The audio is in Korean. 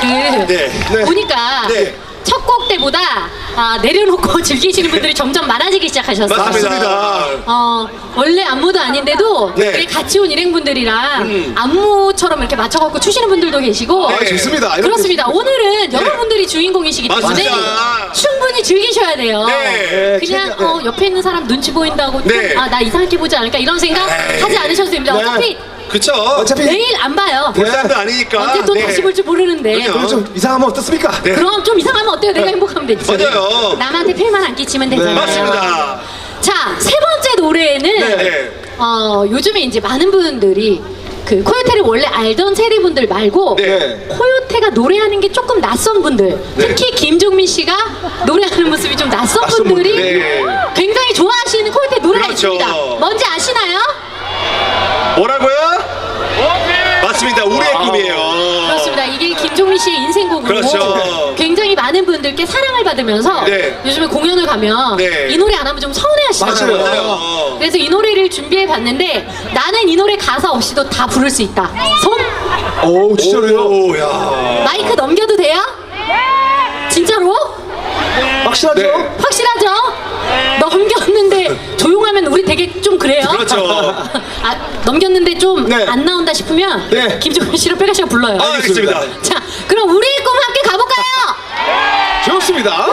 그 네. 네. 보니까 네. 첫 곡 때보다 아, 내려놓고 즐기시는 분들이 점점 많아지기 시작하셨어요. 맞습니다. 어, 원래 안무도 아닌데도 네. 우리 같이 온 일행분들이랑 음. 안무처럼 이렇게 맞춰갖고 추시는 분들도 계시고 네. 아, 좋습니다. 이렇게 그렇습니다. 오늘은 여러분들이 주인공이시기 때문에 맞습니다. 충분히 즐기셔야 돼요. 네. 그냥 네. 어, 옆에 있는 사람 눈치 보인다고 네. 아 나 이상하게 보지 않을까 이런 생각 에이. 하지 않으셔도 됩니다. 네. 어차피 그쵸? 어차피 내일 안 봐요. 네. 볼살도 아니니까. 언제 또 네. 다시 볼 줄 모르는데. 그럼 좀 이상하면 어떻습니까? 네. 그럼 좀 이상하면 어때요? 내가 행복하면 되지. 맞아요. 남한테 필만 안 끼치면 되잖아요. 맞습니다. 자, 세 번째 노래는 네. 어, 요즘에 이제 많은 분들이 그 코요테를 원래 알던 세대분들 말고 네. 코요테가 노래하는 게 조금 낯선 분들 특히 김종민 씨가 노래하는 모습이 좀 낯선 낯선 분들이 분들. 네. 굉장히 좋아하시는 코요테 노래가 그렇죠. 있습니다. 뭔지 아시나요? 뭐라고요? 맞습니다. 우리의 꿈이에요. 그렇습니다. 김종민 씨의 인생곡으로 그렇죠. 굉장히 많은 분들께 사랑을 받으면서 네. 요즘에 공연을 가면 네. 이 노래 안 하면 좀 서운해하시더라고요. 맞아요. 그래서 이 노래를 준비해 봤는데 나는 이 노래 가사 없이도 다 부를 수 있다. 손 오, 진짜로요? 오, 야. 마이크 넘겨도 돼요? 진짜로? 확실하죠? 네. 확실하죠? 넘겼는데 조용하면 우리 되게 좀 그래요. 그렇죠. 아, 넘겼는데 좀안 네. 나온다 싶으면 네. 김종민 씨랑 빼가 씨가 불러요. 아, 알겠습니다. 자, 그럼 우리의 꿈 함께 가볼까요? 좋습니다.